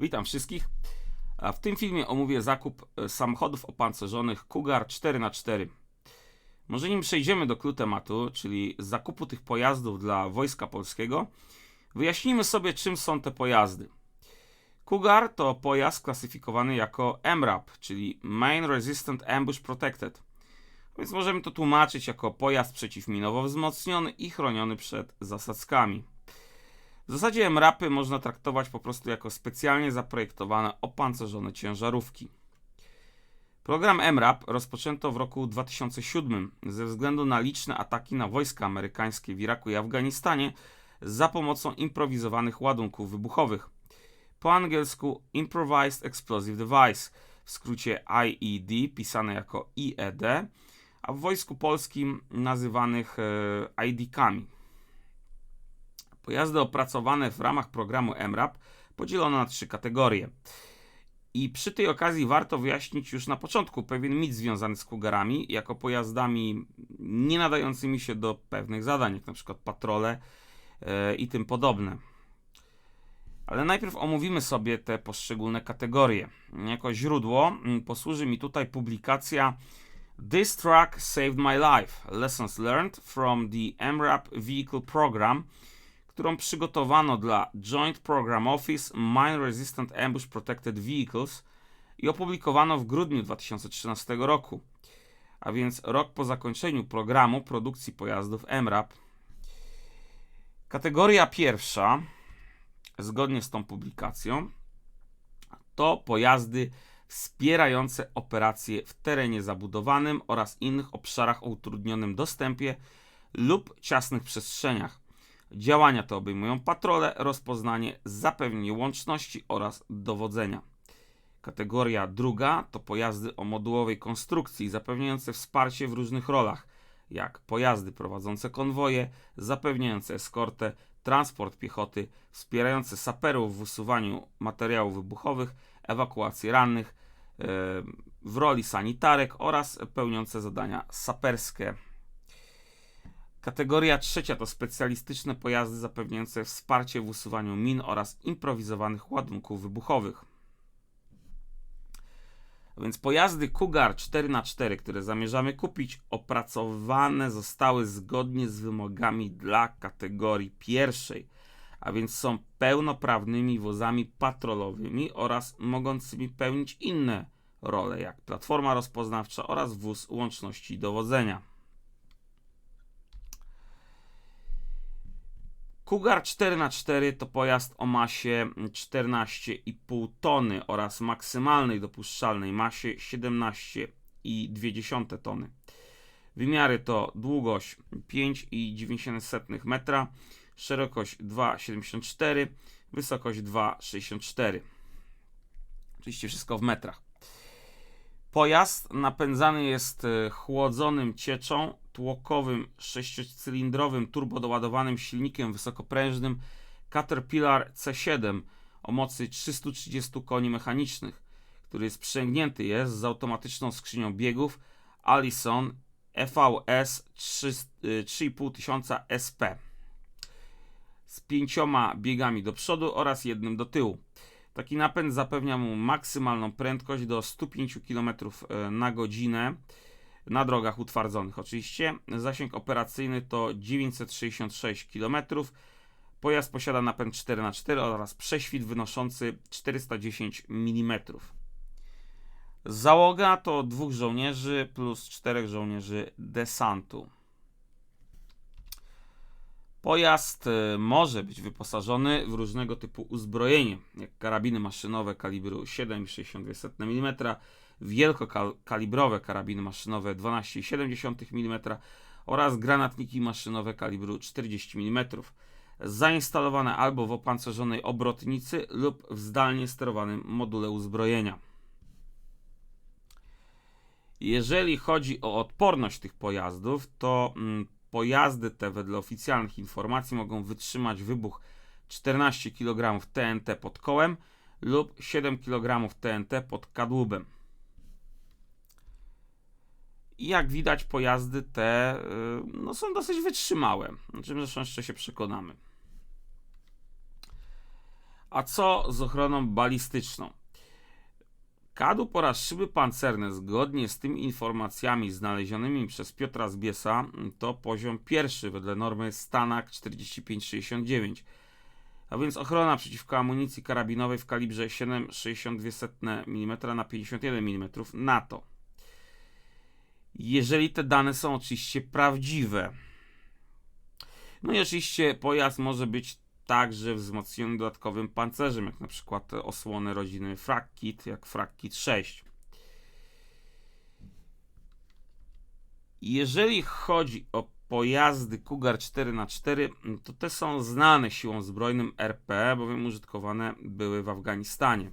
Witam wszystkich. W tym filmie omówię zakup e, samochodów opancerzonych Cougar 4x4. Może nim przejdziemy do clou tematu, czyli zakupu tych pojazdów dla Wojska Polskiego, wyjaśnijmy sobie czym są te pojazdy. Cougar to pojazd klasyfikowany jako MRAP, czyli Main Resistant Ambush Protected. Więc możemy to tłumaczyć jako pojazd przeciwminowo wzmocniony i chroniony przed zasadzkami. W zasadzie MRAPy można traktować po prostu jako specjalnie zaprojektowane opancerzone ciężarówki. Program MRAP rozpoczęto w roku 2007 ze względu na liczne ataki na wojska amerykańskie w Iraku i Afganistanie za pomocą improwizowanych ładunków wybuchowych. Po angielsku Improvised Explosive Device, w skrócie IED, pisane jako IED, a w wojsku polskim nazywanych e, ID-kami. Pojazdy opracowane w ramach programu MRAP podzielono na trzy kategorie. I przy tej okazji warto wyjaśnić już na początku pewien mit związany z Cougarami jako pojazdami nie nadającymi się do pewnych zadań, jak na przykład patrole e, i tym podobne. Ale najpierw omówimy sobie te poszczególne kategorie. Jako źródło mm, posłuży mi tutaj publikacja This truck saved my life. Lessons learned from the MRAP Vehicle Program, którą przygotowano dla Joint Program Office Mine Resistant Ambush Protected Vehicles i opublikowano w grudniu 2013 roku, a więc rok po zakończeniu programu produkcji pojazdów MRAP. Kategoria pierwsza, zgodnie z tą publikacją, to pojazdy wspierające operacje w terenie zabudowanym oraz innych obszarach o utrudnionym dostępie lub ciasnych przestrzeniach. Działania te obejmują patrole, rozpoznanie, zapewnienie łączności oraz dowodzenia. Kategoria druga to pojazdy o modułowej konstrukcji zapewniające wsparcie w różnych rolach, jak pojazdy prowadzące konwoje, zapewniające eskortę, transport piechoty, wspierające saperów w usuwaniu materiałów wybuchowych, ewakuację rannych, e, w roli sanitarek oraz pełniące zadania saperskie. Kategoria trzecia to specjalistyczne pojazdy zapewniające wsparcie w usuwaniu min oraz improwizowanych ładunków wybuchowych. A więc pojazdy Cougar 4x4, które zamierzamy kupić, opracowane zostały zgodnie z wymogami dla kategorii pierwszej, a więc są pełnoprawnymi wozami patrolowymi oraz mogącymi pełnić inne role, jak platforma rozpoznawcza oraz wóz łączności dowodzenia. Cougar 4x4 to pojazd o masie 14,5 tony oraz maksymalnej dopuszczalnej masie 17,2 tony. Wymiary to długość 5,9 metra, szerokość 2,74, wysokość 2,64. Oczywiście wszystko w metrach. Pojazd napędzany jest chłodzonym cieczą tłokowym sześciocylindrowym turbodoładowanym silnikiem wysokoprężnym Caterpillar C7 o mocy 330 koni mechanicznych, który sprzęgnięty jest z automatyczną skrzynią biegów Allison EVS 3500 SP z pięcioma biegami do przodu oraz jednym do tyłu. Taki napęd zapewnia mu maksymalną prędkość do 105 km e, na godzinę na drogach utwardzonych. Oczywiście zasięg operacyjny to 966 km. Pojazd posiada napęd 4x4 oraz prześwit wynoszący 410 mm. Załoga to dwóch żołnierzy plus czterech żołnierzy desantu. Pojazd e, może być wyposażony w różnego typu uzbrojenie, jak karabiny maszynowe kalibru 7,62 mm, wielkokalibrowe karabiny maszynowe 12,7 mm oraz granatniki maszynowe kalibru 40 mm, zainstalowane albo w opancerzonej obrotnicy lub w zdalnie sterowanym module uzbrojenia. Jeżeli chodzi o odporność tych pojazdów, to mm, Pojazdy te, wedle oficjalnych informacji, mogą wytrzymać wybuch 14 kg TNT pod kołem lub 7 kg TNT pod kadłubem. I jak widać, pojazdy te y, no, są dosyć wytrzymałe, o czym zresztą jeszcze się przekonamy. A co z ochroną balistyczną? Kadłub oraz szyby pancerne, zgodnie z tymi informacjami znalezionymi przez Piotra Zbiesa, to poziom pierwszy wedle normy Stanak 4569. A więc ochrona przeciwko amunicji karabinowej w kalibrze 7,62 mm na 51 mm NATO. Jeżeli te dane są oczywiście prawdziwe. No i oczywiście pojazd może być także wzmocniony dodatkowym pancerzem, jak na przykład osłony rodziny Frakkit, jak Frakkit 6. Jeżeli chodzi o pojazdy Cougar 4x4, to te są znane siłom zbrojnym RP, bowiem użytkowane były w Afganistanie.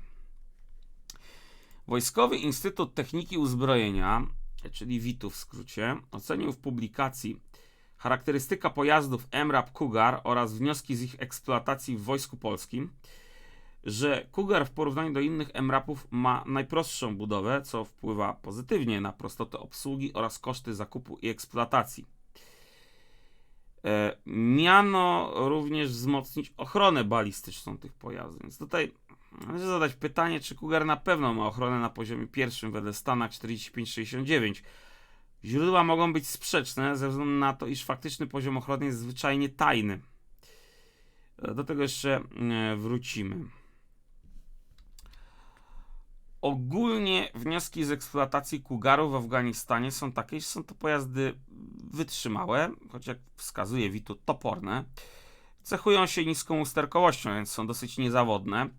Wojskowy Instytut Techniki Uzbrojenia, czyli WITU w skrócie, ocenił w publikacji charakterystyka pojazdów MRAP Cougar oraz wnioski z ich eksploatacji w Wojsku Polskim, że Cougar w porównaniu do innych MRAPów ma najprostszą budowę, co wpływa pozytywnie na prostotę obsługi oraz koszty zakupu i eksploatacji. E, miano również wzmocnić ochronę balistyczną tych pojazdów. Więc tutaj należy zadać pytanie, czy Cougar na pewno ma ochronę na poziomie pierwszym wedle Stanach 4569. Źródła mogą być sprzeczne ze względu na to, iż faktyczny poziom ochrony jest zwyczajnie tajny. Do tego jeszcze e, wrócimy. Ogólnie wnioski z eksploatacji Kugarów w Afganistanie są takie, że są to pojazdy wytrzymałe, choć jak wskazuje Witu, toporne. Cechują się niską usterkowością, więc są dosyć niezawodne.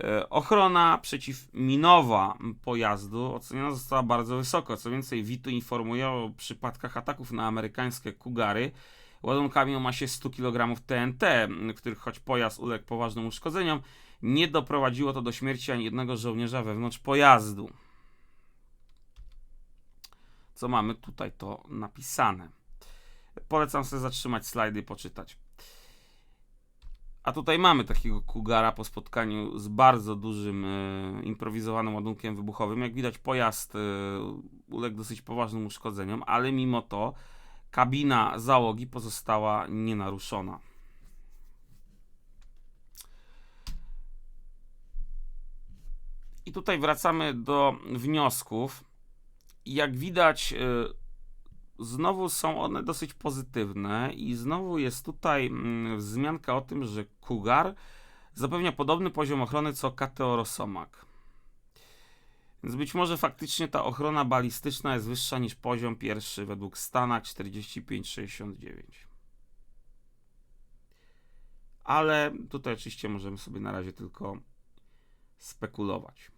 E, ochrona przeciwminowa pojazdu oceniona została bardzo wysoko. Co więcej, Witu informuje o przypadkach ataków na amerykańskie Kugary ładunkami o masie 100 kg TNT, których choć pojazd uległ poważnym uszkodzeniom, nie doprowadziło to do śmierci ani jednego żołnierza wewnątrz pojazdu. Co mamy tutaj to napisane. Polecam sobie zatrzymać slajdy i poczytać. A tutaj mamy takiego Kugara po spotkaniu z bardzo dużym e, improwizowanym ładunkiem wybuchowym. Jak widać, pojazd e, uległ dosyć poważnym uszkodzeniom, ale mimo to kabina załogi pozostała nienaruszona. I tutaj wracamy do wniosków. Jak widać, y, znowu są one dosyć pozytywne, i znowu jest tutaj mm, wzmianka o tym, że Kugar zapewnia podobny poziom ochrony co KTO Rosomak. Więc być może faktycznie ta ochrona balistyczna jest wyższa niż poziom pierwszy według Stanach 4569. Ale tutaj oczywiście możemy sobie na razie tylko spekulować.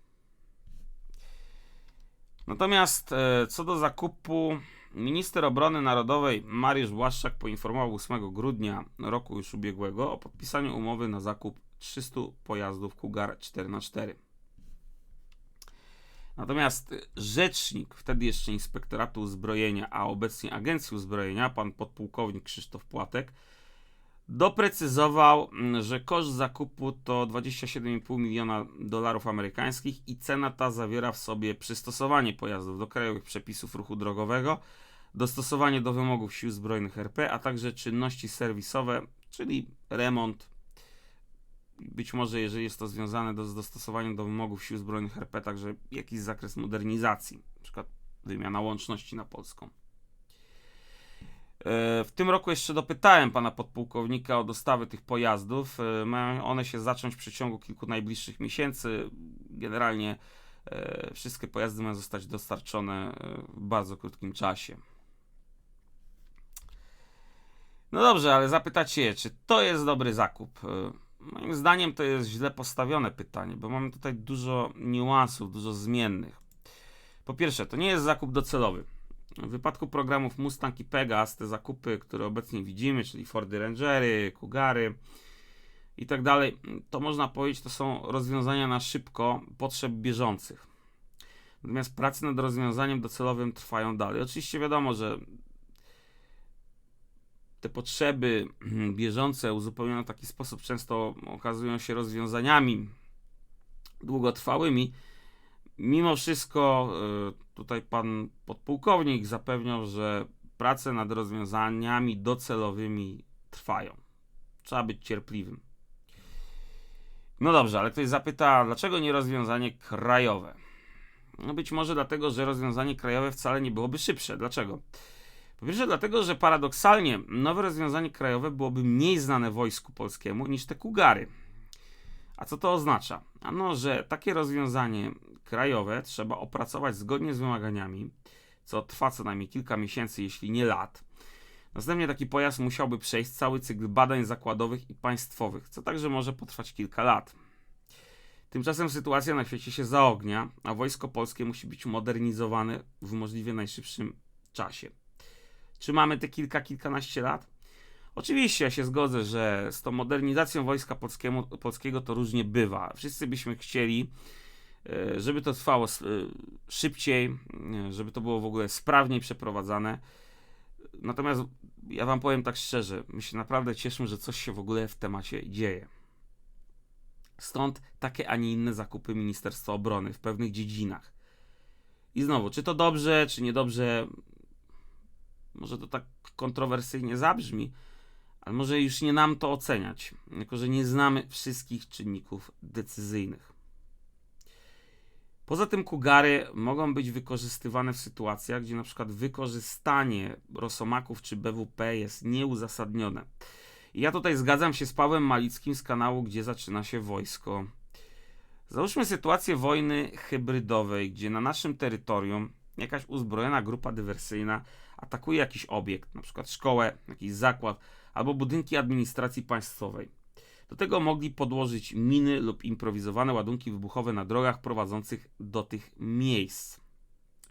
Natomiast e, co do zakupu, minister obrony narodowej Mariusz Błaszczak poinformował 8 grudnia roku już ubiegłego o podpisaniu umowy na zakup 300 pojazdów Cougar 4x4. Natomiast rzecznik, wtedy jeszcze Inspektoratu Uzbrojenia, a obecnie Agencji Uzbrojenia, pan podpułkownik Krzysztof Płatek, doprecyzował, mm, że koszt zakupu to 27,5 miliona dolarów amerykańskich i cena ta zawiera w sobie przystosowanie pojazdów do krajowych przepisów ruchu drogowego, dostosowanie do wymogów sił zbrojnych RP, a także czynności serwisowe, czyli remont. Być może, jeżeli jest to związane do, z dostosowaniem do wymogów sił zbrojnych RP, także jakiś zakres modernizacji, np. wymiana łączności na polską. E, w tym roku jeszcze dopytałem pana podpułkownika o dostawy tych pojazdów. E, mają one się zacząć w przeciągu kilku najbliższych miesięcy. Generalnie e, wszystkie pojazdy mają zostać dostarczone w bardzo krótkim czasie. No dobrze, ale zapytacie, czy to jest dobry zakup? Moim zdaniem to jest źle postawione pytanie, bo mamy tutaj dużo niuansów, dużo zmiennych. Po pierwsze, to nie jest zakup docelowy. W wypadku programów Mustang i Pegas, te zakupy, które obecnie widzimy, czyli Fordy Rangery, Kugary i tak dalej, to można powiedzieć, to są rozwiązania na szybko potrzeb bieżących. Natomiast prace nad rozwiązaniem docelowym trwają dalej. Oczywiście wiadomo, że te potrzeby bieżące uzupełnione w taki sposób często okazują się rozwiązaniami długotrwałymi, Mimo wszystko y, tutaj pan podpułkownik zapewniał, że prace nad rozwiązaniami docelowymi trwają. Trzeba być cierpliwym. No dobrze, ale ktoś zapyta, dlaczego nie rozwiązanie krajowe? No być może dlatego, że rozwiązanie krajowe wcale nie byłoby szybsze. Dlaczego? Po pierwsze, dlatego, że paradoksalnie nowe rozwiązanie krajowe byłoby mniej znane wojsku polskiemu niż te kugary. A co to oznacza? Ano, że takie rozwiązanie krajowe trzeba opracować zgodnie z wymaganiami, co trwa co najmniej kilka miesięcy, jeśli nie lat. Następnie taki pojazd musiałby przejść cały cykl badań zakładowych i państwowych, co także może potrwać kilka lat. Tymczasem sytuacja na świecie się zaognia, a wojsko polskie musi być modernizowane w możliwie najszybszym czasie. Czy mamy te kilka, kilkanaście lat? Oczywiście ja się zgodzę, że z tą modernizacją wojska polskiemu, polskiego to różnie bywa. Wszyscy byśmy chcieli, e, żeby to trwało e, szybciej, e, żeby to było w ogóle sprawniej przeprowadzane. Natomiast ja wam powiem tak szczerze, my się naprawdę cieszymy, że coś się w ogóle w temacie dzieje. Stąd takie, a nie inne zakupy Ministerstwa Obrony w pewnych dziedzinach. I znowu, czy to dobrze, czy niedobrze, może to tak kontrowersyjnie zabrzmi, ale może już nie nam to oceniać, jako że nie znamy wszystkich czynników decyzyjnych. Poza tym kugary mogą być wykorzystywane w sytuacjach, gdzie na przykład wykorzystanie rosomaków czy BWP jest nieuzasadnione. I ja tutaj zgadzam się z Pawłem Malickim z kanału Gdzie zaczyna się wojsko. Załóżmy sytuację wojny hybrydowej, gdzie na naszym terytorium jakaś uzbrojona grupa dywersyjna atakuje jakiś obiekt, na przykład szkołę, jakiś zakład albo budynki administracji państwowej. Do tego mogli podłożyć miny lub improwizowane ładunki wybuchowe na drogach prowadzących do tych miejsc.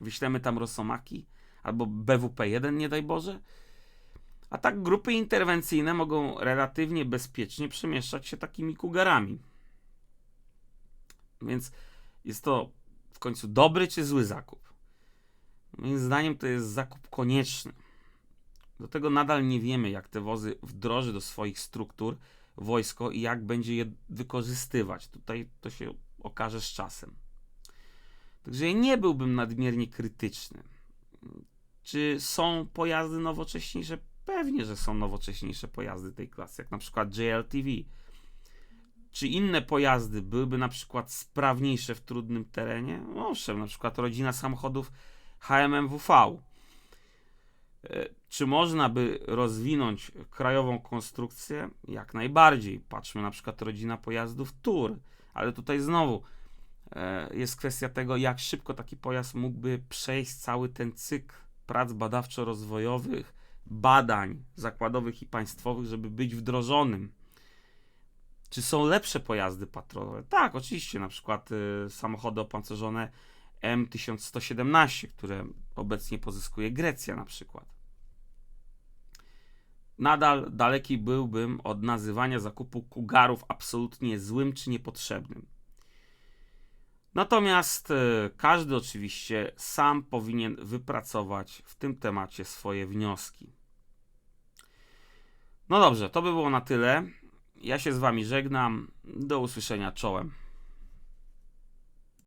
Wyślemy tam rosomaki albo BWP-1, nie daj Boże. A tak grupy interwencyjne mogą relatywnie bezpiecznie przemieszczać się takimi kugarami. Więc jest to w końcu dobry czy zły zakup? Moim zdaniem to jest zakup konieczny. Do tego nadal nie wiemy, jak te wozy wdroży do swoich struktur wojsko i jak będzie je wykorzystywać. Tutaj to się okaże z czasem. Także ja nie byłbym nadmiernie krytyczny. Czy są pojazdy nowocześniejsze? Pewnie, że są nowocześniejsze pojazdy tej klasy, jak na przykład JLTV. Czy inne pojazdy byłyby na przykład sprawniejsze w trudnym terenie? Owszem, na przykład rodzina samochodów HMMWV. E, Czy można by rozwinąć krajową konstrukcję? Jak najbardziej. Patrzmy na przykład rodzina pojazdów TUR, ale tutaj znowu e, jest kwestia tego, jak szybko taki pojazd mógłby przejść cały ten cykl prac badawczo-rozwojowych, badań zakładowych i państwowych, żeby być wdrożonym. Czy są lepsze pojazdy patrolowe? Tak, oczywiście, na przykład y, samochody opancerzone M1117, które obecnie pozyskuje Grecja na przykład. Nadal daleki byłbym od nazywania zakupu kugarów absolutnie złym czy niepotrzebnym. Natomiast e, każdy oczywiście sam powinien wypracować w tym temacie swoje wnioski. No dobrze, to by było na tyle. Ja się z Wami żegnam. Do usłyszenia czołem.